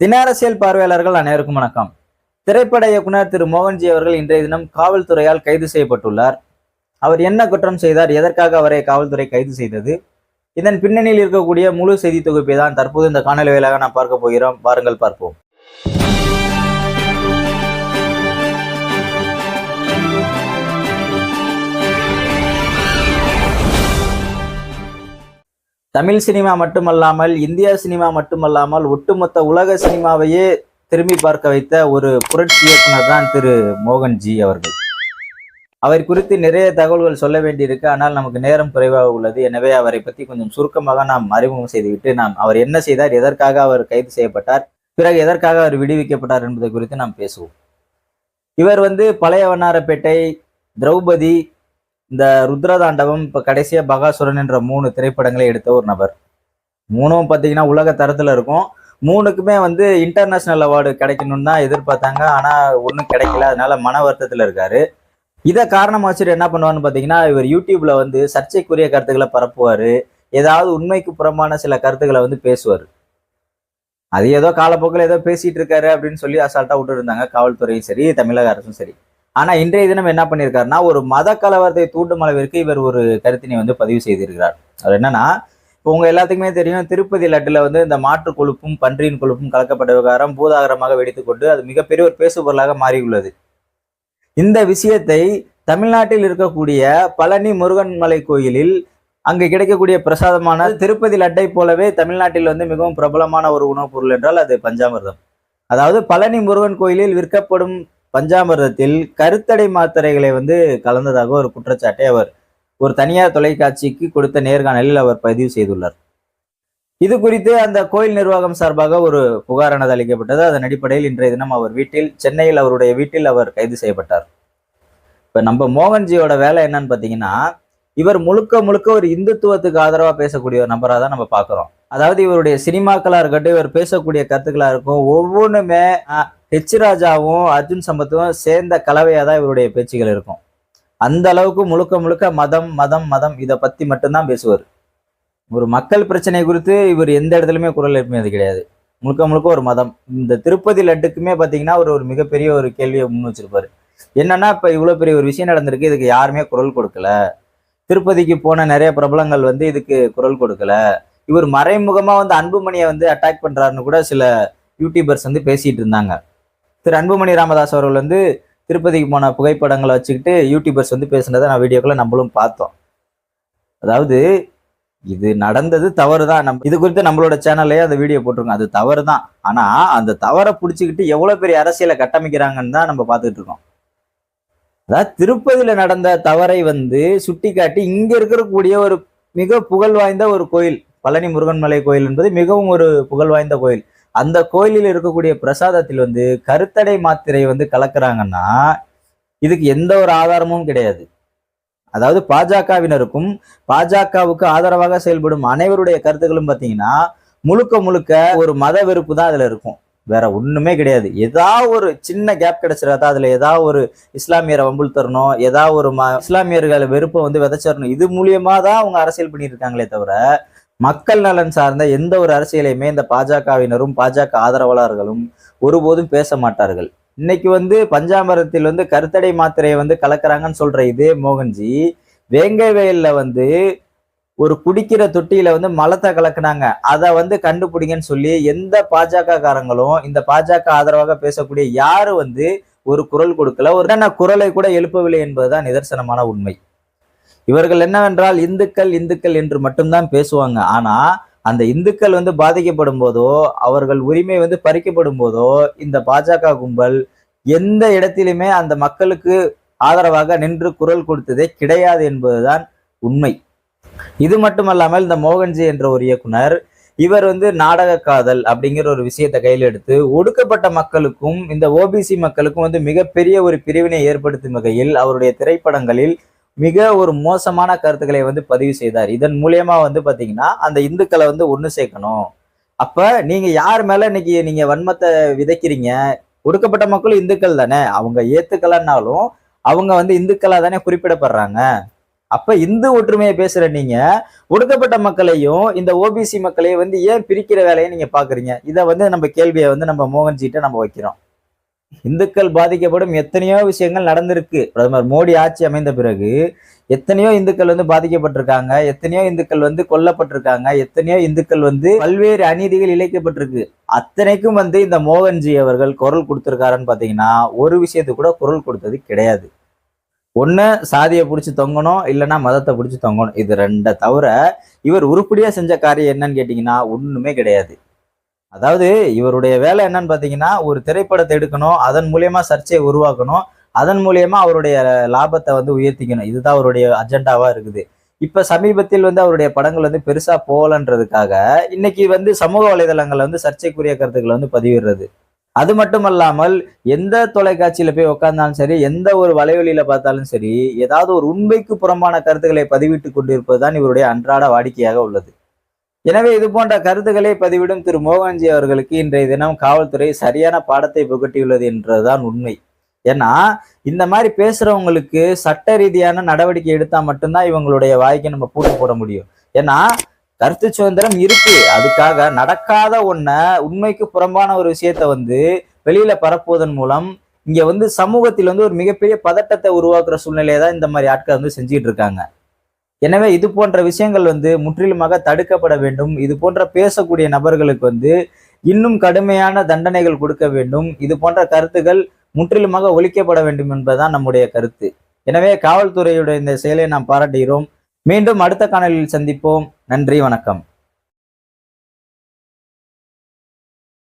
தின அரசியல் பார்வையாளர்கள் அனைவருக்கும் வணக்கம். திரைப்பட இயக்குனர் திரு மோகன்ஜி அவர்கள் இன்றைய தினம் காவல்துறையால் கைது செய்யப்பட்டுள்ளார். அவர் என்ன குற்றம் செய்தார் எதற்காக அவரை காவல்துறை கைது செய்தது? இதன் பின்னணியில் இருக்கக்கூடிய முழு செய்தி தொகுப்பை தான் தற்போது இந்த காணொலி வாயிலாக நாம் பார்க்க போகிறோம். வாருங்கள் பார்ப்போம். தமிழ் சினிமா மட்டுமல்லாமல் இந்தியா சினிமா மட்டுமல்லாமல் ஒட்டுமொத்த உலக சினிமாவையே திரும்பி பார்க்க வைத்த ஒரு புரட்சி இயக்குனர் தான் திரு மோகன்ஜி அவர்கள். அவர் குறித்து நிறைய தகவல்கள் சொல்ல வேண்டியிருக்கு. ஆனால் நமக்கு நேரம் குறைவாக உள்ளது. எனவே அவரை பற்றி கொஞ்சம் சுருக்கமாக நாம் அறிமுகம் செய்துவிட்டு நாம் அவர் என்ன செய்தார் எதற்காக அவர் கைது செய்யப்பட்டார் பிறகு எதற்காக அவர் விடுவிக்கப்பட்டார் என்பது குறித்து நாம் பேசுவோம். இவர் வந்து பழைய வண்ணாரப்பேட்டை திரௌபதி இந்த ருத்ரதாண்டவம் இப்போ கடைசியாக பகாசுரன் என்ற மூணு திரைப்படங்களை எடுத்த ஒரு நபர். மூணும் பார்த்தீங்கன்னா உலக தரத்தில் இருக்கும். மூணுக்குமே வந்து இன்டர்நேஷ்னல் அவார்டு கிடைக்கணும்னு தான் எதிர்பார்த்தாங்க. ஆனால் ஒன்றும் கிடைக்கல. அதனால மன வருத்தத்தில் இருக்காரு. இதை காரணமாக வச்சுட்டு என்ன பண்ணுவான்னு பார்த்தீங்கன்னா இவர் யூடியூப்ல வந்து சர்ச்சைக்குரிய கருத்துக்களை பரப்புவார். ஏதாவது உண்மைக்கு புறம்பான சில கருத்துக்களை வந்து பேசுவார். அது ஏதோ காலப்போக்கில் ஏதோ பேசிட்டு இருக்காரு அப்படின்னு சொல்லி அசால்ட்டாக விட்டு இருந்தாங்க. காவல்துறையும் சரி தமிழக அரசும் சரி. ஆனா இன்றைய தினம் என்ன பண்ணியிருக்காருன்னா ஒரு மத கலவரத்தை தூண்டும் அளவிற்கு இவர் ஒரு கருத்தினை வந்து பதிவு செய்திருக்கிறார். அவர் என்னன்னா இப்போ உங்க எல்லாத்துக்குமே தெரியும் திருப்பதி லட்டுல வந்து இந்த மாற்று கொழுப்பும் பன்றியின் கொழுப்பும் கலக்கப்பட்ட விவகாரம் பூதாகரமாக வெடித்துக்கொண்டு அது மிகப்பெரிய ஒரு பேசுபொருளாக மாறியுள்ளது. இந்த விஷயத்தை தமிழ்நாட்டில் இருக்கக்கூடிய பழனி முருகன்மலை கோயிலில் அங்கு கிடைக்கக்கூடிய பிரசாதமான திருப்பதி லட்டை போலவே தமிழ்நாட்டில் வந்து மிகவும் பிரபலமான ஒரு உணவுப் பொருள் என்றால் அது பஞ்சாமிர்தம். அதாவது பழனி முருகன் கோயிலில் விற்கப்படும் பஞ்சாமிர்தத்தில் கருத்தடை மாத்திரைகளை வந்து கலந்ததாக ஒரு குற்றச்சாட்டை அவர் ஒரு தனியார் தொலைக்காட்சிக்கு கொடுத்த நேர்காணலில் அவர் பதிவு செய்துள்ளார். இது குறித்து அந்த கோயில் நிர்வாகம் சார்பாக ஒரு புகாரானது அளிக்கப்பட்டது. அதன் அடிப்படையில் இன்றைய தினம் அவர் வீட்டில் சென்னையில் அவருடைய வீட்டில் அவர் கைது செய்யப்பட்டார். இப்போ நம்ம மோகன்ஜியோட வேலை என்னன்னு பார்த்தீங்கன்னா இவர் முழுக்க முழுக்க ஒரு இந்துத்துவத்துக்கு ஆதரவாக பேசக்கூடிய ஒரு நபராக தான் நம்ம பார்க்குறோம். அதாவது இவருடைய சினிமாக்களாக இருக்கட்டும் இவர் பேசக்கூடிய கருத்துக்களாக இருக்கும் ஒவ்வொன்றுமே ஹெச் ராஜாவும் அர்ஜுன் சம்பத்தும் சேர்ந்த கலவையாக தான் இவருடைய பேச்சுகள் இருக்கும். அந்த அளவுக்கு முழுக்க முழுக்க மதம் மதம் மதம் இதை பற்றி மட்டும்தான் பேசுவார். ஒரு மக்கள் பிரச்சனை குறித்து இவர் எந்த இடத்துலையுமே குரல் எழுப்பினது கிடையாது. முழுக்க முழுக்க ஒரு மதம். இந்த திருப்பதி லட்டுக்குமே பார்த்தீங்கன்னா ஒரு ஒரு மிகப்பெரிய ஒரு கேள்வியை முன் வச்சிருப்பாரு. என்னன்னா இப்போ இவ்வளோ பெரிய ஒரு விஷயம் நடந்திருக்கு இதுக்கு யாருமே குரல் கொடுக்கல. திருப்பதிக்கு போன நிறைய பிரபலங்கள் வந்து இதுக்கு குரல் கொடுக்கல. இவர் மறைமுகமாக வந்து அன்புமணியை வந்து அட்டாக் பண்ணுறாருன்னு கூட சில யூடியூபர்ஸ் வந்து பேசிகிட்டு இருந்தாங்க. திரு அன்புமணி ராமதாஸ் அவர்கள் வந்து திருப்பதிக்கு போன புகைப்படங்களை வச்சுக்கிட்டு யூடியூபர்ஸ் வந்து பேசுனதை நான் வீடியோக்குள்ள நம்மளும் பார்த்தோம். அதாவது இது நடந்தது தவறு தான் நம்ம இது குறித்து நம்மளோட சேனல்லையே அந்த வீடியோ போட்டிருக்கோம். அது தவறு தான் ஆனால் அந்த தவறை பிடிச்சிக்கிட்டு எவ்வளோ பெரிய அரசியலை கட்டமைக்கிறாங்கன்னு தான் நம்ம பார்த்துட்டு இருக்கோம். அதாவது திருப்பதியில் நடந்த தவறை வந்து சுட்டி காட்டி இங்கே இருக்கக்கூடிய ஒரு மிக புகழ் வாய்ந்த ஒரு கோயில் பழனி முருகன்மலை கோயில் என்பது மிகவும் ஒரு புகழ் வாய்ந்த கோயில். அந்த கோயிலில் இருக்கக்கூடிய பிரசாதத்தில் வந்து கருத்தடை மாத்திரை வந்து கலக்குறாங்கன்னா இதுக்கு எந்த ஒரு ஆதாரமும் கிடையாது. அதாவது பாஜகவினருக்கும் பாஜகவுக்கு ஆதரவாக செயல்படும் அனைவருடைய கருத்துக்களும் பார்த்தீங்கன்னா முழுக்க முழுக்க ஒரு மத வெறுப்பு தான் அதுல இருக்கும். வேற ஒண்ணுமே கிடையாது. ஏதாவது ஒரு சின்ன கேப் கிடைச்சிடாதா அதுல ஏதாவது ஒரு இஸ்லாமியரை வம்புல் தரணும் ஏதாவது ஒரு ம இஸ்லாமியர்களை வெறுப்பை வந்து விதைச்சிடணும் இது மூலியமா தான் அவங்க அரசியல் பண்ணியிருக்காங்களே இருக்காங்களே தவிர மக்கள் நலன் சார்ந்த எந்த ஒரு அரசியலையுமே இந்த பாஜகவினரும் பாஜக ஆதரவாளர்களும் ஒருபோதும் பேச மாட்டார்கள். இன்னைக்கு வந்து பஞ்சாமரத்தில் வந்து கருத்தடை மாத்திரையை வந்து கலக்குறாங்கன்னு சொல்ற இதே மோகன்ஜி வேங்கை வயல்ல வந்து ஒரு குடிக்கிற தொட்டியில வந்து மலத்தை கலக்குனாங்க. அதை வந்து கண்டுபிடிங்கன்னு சொல்லி எந்த பாஜக காரங்களும் இந்த பாஜக ஆதரவாக பேசக்கூடிய யாரு வந்து ஒரு குரல் கொடுக்கல. ஒரு என்ன குரலை கூட எழுப்பவில்லை என்பதுதான் நிதர்சனமான உண்மை. இவர்கள் என்னவென்றால் இந்துக்கள் இந்துக்கள் என்று மட்டும்தான் பேசுவாங்க. ஆனா அந்த இந்துக்கள் வந்து பாதிக்கப்படும் போதோ அவர்கள் உரிமை வந்து பறிக்கப்படும் போதோ இந்த பாஜக கும்பல் எந்த இடத்திலுமே அந்த மக்களுக்கு ஆதரவாக நின்று குரல் கொடுத்ததே கிடையாது என்பதுதான் உண்மை. இது மட்டுமல்லாமல் இந்த மோகன்ஜி என்ற ஒரு இயக்குனர் இவர் வந்து நாடக காதல் அப்படிங்கிற ஒரு விஷயத்தை கையில் எடுத்து ஒடுக்கப்பட்ட மக்களுக்கும் இந்த ஓபிசி மக்களுக்கும் வந்து மிகப்பெரிய ஒரு பிரிவினை ஏற்படுத்தும் வகையில் அவருடைய திரைப்படங்களில் மிக ஒரு மோசமான கருத்துக்களை வந்து பதிவு செய்தார். இதன் மூலியமா வந்து பாத்தீங்கன்னா அந்த இந்துக்களை வந்து ஒன்று சேர்க்கணும். அப்ப நீங்க யார் மேல இன்னைக்கு நீங்க வன்மத்தை விதைக்கிறீங்க? ஒடுக்கப்பட்ட மக்களும் இந்துக்கள் தானே. அவங்க ஏத்துக்கலன்னாலும் அவங்க வந்து இந்துக்களா தானே குறிப்பிடப்படுறாங்க. அப்ப இந்து ஒற்றுமையை பேசுற நீங்க ஒடுக்கப்பட்ட மக்களையும் இந்த ஓபிசி மக்களையும் வந்து ஏன் பிரிக்கிற வேலையை நீங்க பாக்குறீங்க? இதை வந்து நம்ம கேள்வியை வந்து நம்ம மோகன்ஜிட்ட நம்ம வைக்கிறோம். இந்துக்கள் பாதிக்கப்படும் எத்தனையோ விஷயங்கள் நடந்திருக்கு. பிரதமர் மோடி ஆட்சி அமைந்த பிறகு எத்தனையோ இந்துக்கள் வந்து பாதிக்கப்பட்டிருக்காங்க. எத்தனையோ இந்துக்கள் வந்து கொல்லப்பட்டிருக்காங்க. எத்தனையோ இந்துக்கள் வந்து பல்வேறு அநீதிகள் இழைக்கப்பட்டிருக்கு. அத்தனைக்கும் வந்து இந்த மோகன்ஜி அவர்கள் குரல் கொடுத்துருக்காருன்னு பார்த்தீங்கன்னா ஒரு விஷயத்துக்கு கூட குரல் கொடுத்தது கிடையாது. ஒன்று சாதியை பிடிச்சி தொங்கணும் இல்லைன்னா மதத்தை பிடிச்சி தொங்கணும். இது ரெண்டை தவிர இவர் உருப்படியாக செஞ்ச காரியம் என்னன்னு கேட்டிங்கன்னா ஒன்றுமே கிடையாது. அதாவது இவருடைய வேலை என்னன்னு பார்த்தீங்கன்னா ஒரு திரைப்படத்தை எடுக்கணும் அதன் மூலியமா சர்ச்சையை உருவாக்கணும் அதன் மூலியமா அவருடைய லாபத்தை வந்து உயர்த்திக்கணும். இதுதான் அவருடைய அஜெண்டாவா இருக்குது. இப்ப சமீபத்தில் வந்து அவருடைய படங்கள் வந்து பெருசா போகலன்றதுக்காக இன்னைக்கு வந்து சமூக வலைதளங்கள்ல வந்து சர்ச்சைக்குரிய கருத்துக்களை வந்து பதிவிடுறது. அது மட்டுமல்லாமல் எந்த தொலைக்காட்சியில போய் உட்கார்ந்தாலும் சரி எந்த ஒரு வலைவெளியில பார்த்தாலும் சரி ஏதாவது ஒரு உண்மைக்கு புறம்பான கருத்துக்களை பதிவிட்டு கொண்டிருப்பது தான் இவருடைய அன்றாட வாடிக்கையாக உள்ளது. எனவே இது போன்ற கருத்துக்களை பதிவிடும் திரு மோகன்ஜி அவர்களுக்கு இன்றைய தினம் காவல்துறை சரியான பாடத்தை புகட்டியுள்ளது என்றதுதான் உண்மை. ஏன்னா இந்த மாதிரி பேசுறவங்களுக்கு சட்ட ரீதியான நடவடிக்கை எடுத்தா மட்டும்தான் இவங்களுடைய வாய்க்கு நம்ம பூட்டு போட முடியும். ஏன்னா கருத்து சுதந்திரம் இருக்கு. அதுக்காக நடக்காத ஒன்ன உண்மைக்கு புறம்பான ஒரு விஷயத்த வந்து வெளியில பரப்புவதன் மூலம் இங்க வந்து சமூகத்தில் வந்து ஒரு மிகப்பெரிய பதட்டத்தை உருவாக்குற சூழ்நிலையை தான் இந்த மாதிரி ஆட்கள் வந்து செஞ்சுட்டு இருக்காங்க. எனவே இது போன்ற விஷயங்கள் வந்து முற்றிலுமாக தடுக்கப்பட வேண்டும். இது போன்ற பேசக்கூடிய நபர்களுக்கு வந்து இன்னும் கடுமையான தண்டனைகள் கொடுக்க வேண்டும். இது போன்ற கருத்துகள் முற்றிலுமாக ஒழிக்கப்பட வேண்டும் என்பதுதான் நம்முடைய கருத்து. எனவே காவல்துறையுடைய இந்த செயலை நாம் பாராட்டுகிறோம். மீண்டும் அடுத்த காணொலியில் சந்திப்போம். நன்றி வணக்கம்.